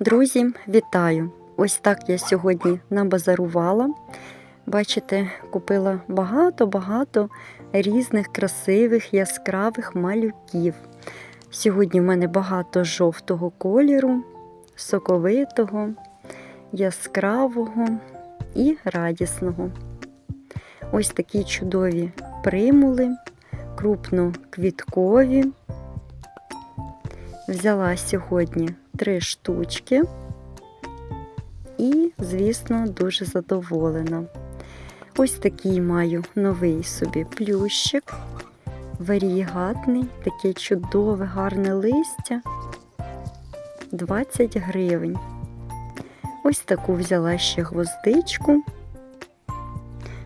Друзі, вітаю! Ось так я сьогодні набазарувала. Бачите, купила багато-багато різних красивих яскравих малюків. Сьогодні в мене багато жовтого кольору, соковитого, яскравого і радісного. Ось такі чудові примули, крупноквіткові. Взяла сьогодні три штучки і, звісно, дуже задоволена. Ось такий маю новий собі плющик, варієгатний, таке чудове, гарне листя. 20 гривень. Ось таку взяла ще гвоздичку.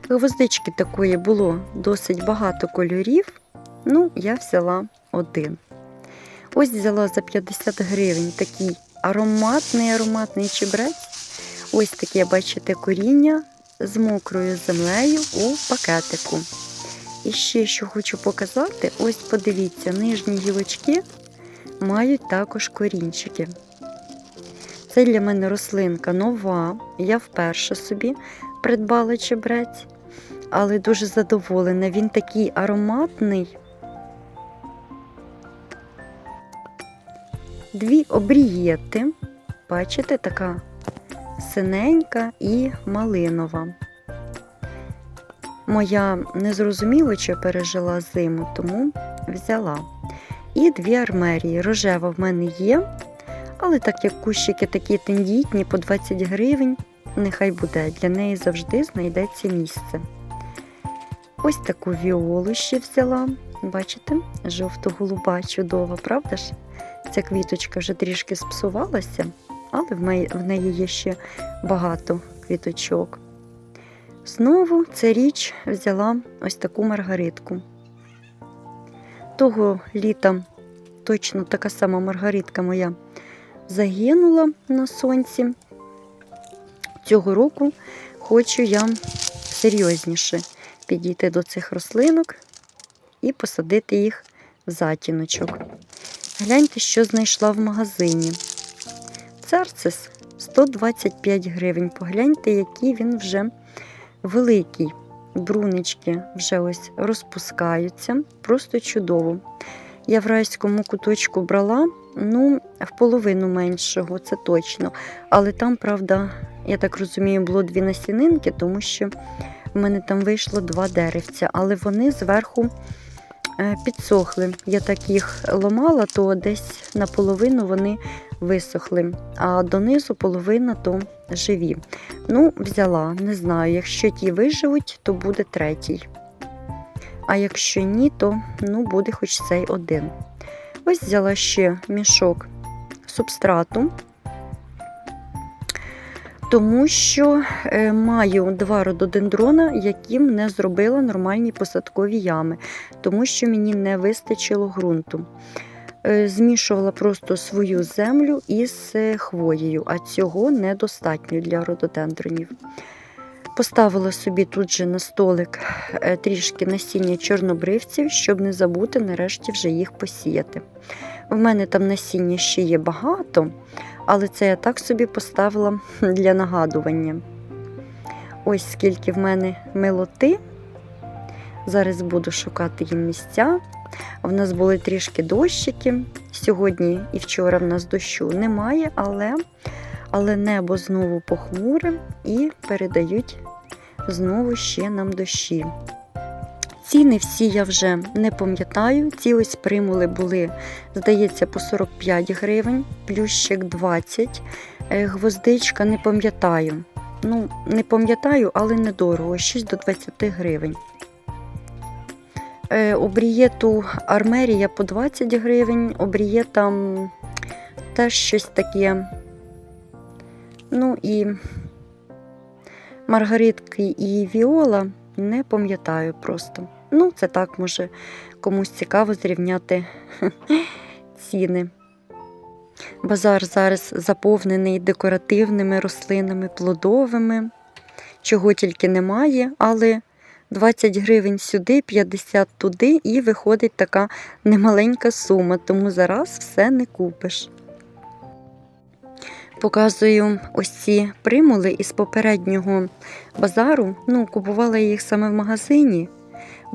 Гвоздички такої було досить багато кольорів, ну, я взяла один. Ось взяла за 50 гривень такий ароматний ароматний чебрець. Ось таке, бачите, коріння з мокрою землею у пакетику. І ще що хочу показати: ось подивіться, нижні гілочки мають також корінчики. Це для мене рослинка нова. Я вперше собі придбала чебрець, але дуже задоволена. Він такий ароматний. Дві обрієти. Бачите, така синенька і малинова. Моя не зрозуміло, чи пережила зиму, тому взяла. І дві армерії. Рожева в мене є, але так як кущики такі тендітні по 20 гривень, нехай буде, для неї завжди знайдеться місце. Ось таку віолу ще взяла. Бачите, жовто-голуба, чудова, правда ж? Ця квіточка вже трішки спсувалася, але в неї, є ще багато квіточок. Знову ця річ взяла ось таку маргаритку. Того літа точно така сама маргаритка моя загинула на сонці. Цього року хочу я серйозніше підійти до цих рослинок і посадити їх в затіночок. Гляньте, що знайшла в магазині. Царцис 125 гривень. Погляньте, який він вже великий. Брунички вже ось розпускаються. Просто чудово. Я в райському куточку брала, ну, в половину меншого, це точно. Але там, правда, я так розумію, було дві насінинки, тому що в мене там вийшло два деревця, але вони зверху підсохли. Я так їх ломала, то десь наполовину вони висохли, а донизу половина то живі. Ну, взяла, не знаю, якщо ті виживуть, то буде третій. А якщо ні, то ну, буде хоч цей один. Ось взяла ще мішок субстрату, тому що е, маю два рододендрона, яким не зробила нормальні посадкові ями, тому що мені не вистачило ґрунту. Е, змішувала просто свою землю із е, хвоєю, а цього недостатньо для рододендронів. Поставила собі тут же на столик трішки насіння чорнобривців, щоб не забути нарешті вже їх посіяти. В мене там насіння ще є багато, але це я так собі поставила для нагадування. Ось скільки в мене милоти. Зараз буду шукати їм місця. В нас були трішки дощики. Сьогодні і вчора в нас дощу немає, але але небо знову похмуре і передають знову ще нам дощі. Ціни всі я вже не пам'ятаю. Ці ось примули були, здається, по 45 гривень, плющик 20, гвоздичка не пам'ятаю. Ну, не пам'ятаю, але недорого, 6 до 20 гривень. Обрієту армерія по 20 гривень, обрієта теж щось таке. Ну і маргаритки і віола не пам'ятаю просто. Ну, це так, може, комусь цікаво зрівняти ціни. Базар зараз заповнений декоративними рослинами, плодовими, чого тільки немає, але 20 гривень сюди, 50 туди, і виходить така немаленька сума, тому зараз все не купиш. Показую ось ці примули із попереднього базару. Ну, купувала їх саме в магазині.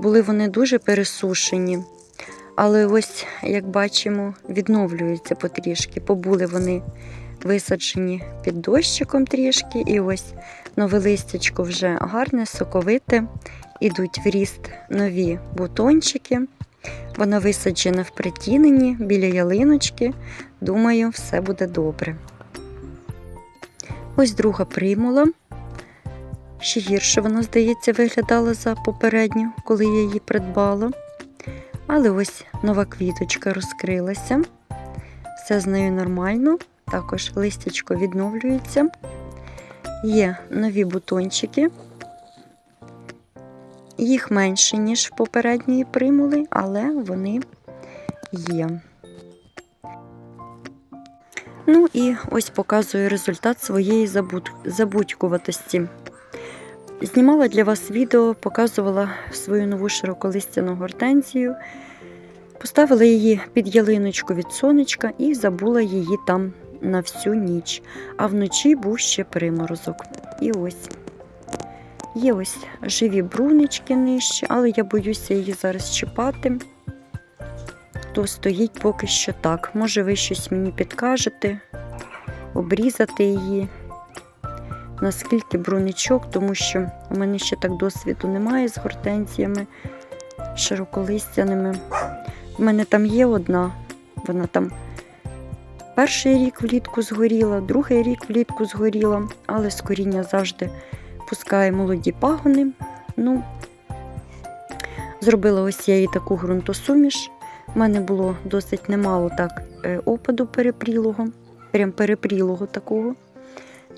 Були вони дуже пересушені. Але ось, як бачимо, відновлюються потрішки. Побули вони висаджені під дощиком трішки, і ось нове листячко вже гарне, соковите. Ідуть в ріст нові бутончики. Вона висаджена в притіненні біля ялиночки. Думаю, все буде добре. Ось друга примула. Ще гірше вона, здається, виглядала за попередню, коли я її придбала. Але ось нова квіточка розкрилася. Все з нею нормально. Також листячко відновлюється. Є нові бутончики. Їх менше, ніж в попередньої примули, але вони є. Ну і ось показую результат своєї забуд... забудькуватості. Знімала для вас відео, показувала свою нову широколистяну гортензію. Поставила її під ялиночку від сонечка і забула її там на всю ніч. А вночі був ще приморозок. І ось. Є ось живі брунички нижче, але я боюся її зараз чіпати. То стоїть поки що так. Може, ви щось мені підкажете, обрізати її. Наскільки бруничок, тому що у мене ще так досвіду немає з гортензіями широколистяними. У мене там є одна, вона там перший рік влітку згоріла, другий рік влітку згоріла, але з коріння завжди пускає молоді пагони. Ну, Зробила ось я їй таку ґрунтосуміш. У мене було досить немало так е, опаду перепрілого, прям перепрілого такого.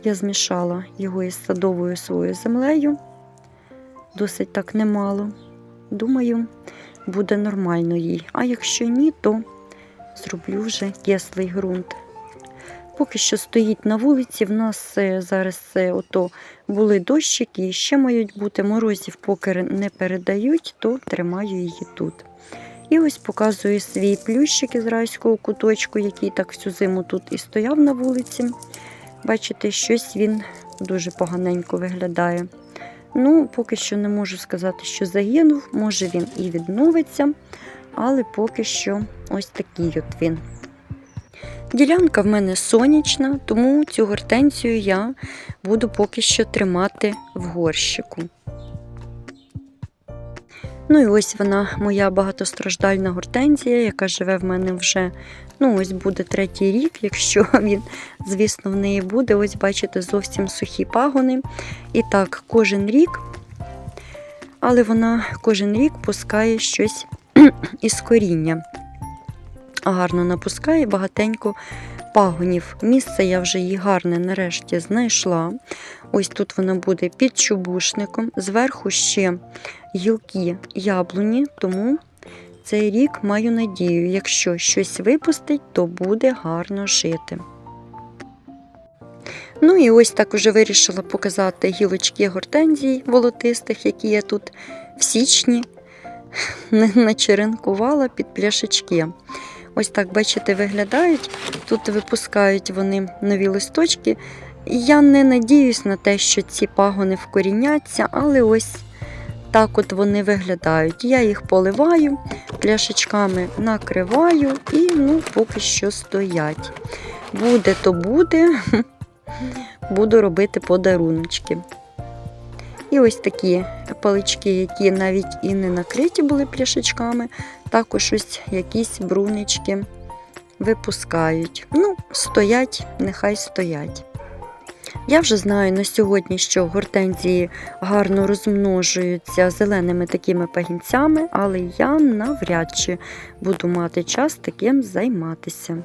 Я змішала його із садовою своєю землею. Досить так немало. Думаю, буде нормально їй. А якщо ні, то зроблю вже кислий ґрунт. Поки що стоїть на вулиці, в нас е, зараз е, ото були дощики, і ще мають бути морозів, поки не передають, то тримаю її тут. І ось показую свій плющик із райського куточку, який так всю зиму тут і стояв на вулиці. Бачите, щось він дуже поганенько виглядає. Ну, поки що не можу сказати, що загинув, може він і відновиться, але поки що ось такий от він. Ділянка в мене сонячна, тому цю гортензію я буду поки що тримати в горщику. Ну і ось вона, моя багатостраждальна гортензія, яка живе в мене вже, ну, ось буде третій рік, якщо він, звісно, в неї буде. Ось, бачите, зовсім сухі пагони. І так, кожен рік, але вона кожен рік пускає щось із коріння. Гарно напускає багатенько пагонів. Місце я вже її гарне нарешті знайшла. Ось тут вона буде під чубушником. Зверху ще гілки яблуні, тому цей рік маю надію, якщо щось випустить, то буде гарно жити. Ну і ось так уже вирішила показати гілочки гортензій волотистих, які я тут в січні начеренкувала під пляшечки. Ось так, бачите, виглядають. Тут випускають вони нові листочки. Я не надіюсь на те, що ці пагони вкоріняться, але ось так от вони виглядають. Я їх поливаю, пляшечками накриваю і ну, поки що стоять. Буде, то буде, буду робити подаруночки. І ось такі палички, які навіть і не накриті були пляшечками, також ось якісь брунички випускають. Ну, стоять, нехай стоять. Я вже знаю на сьогодні, що гортензії гарно розмножуються зеленими такими пагінцями, але я навряд чи буду мати час таким займатися.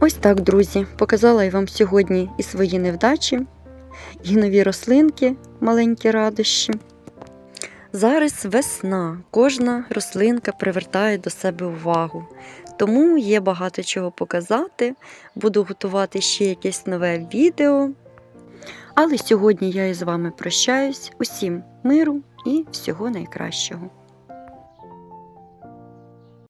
Ось так, друзі, показала я вам сьогодні і свої невдачі, і нові рослинки, маленькі радощі. Зараз весна, кожна рослинка привертає до себе увагу. Тому є багато чого показати. Буду готувати ще якесь нове відео. Але сьогодні я із вами прощаюсь. Усім миру і всього найкращого.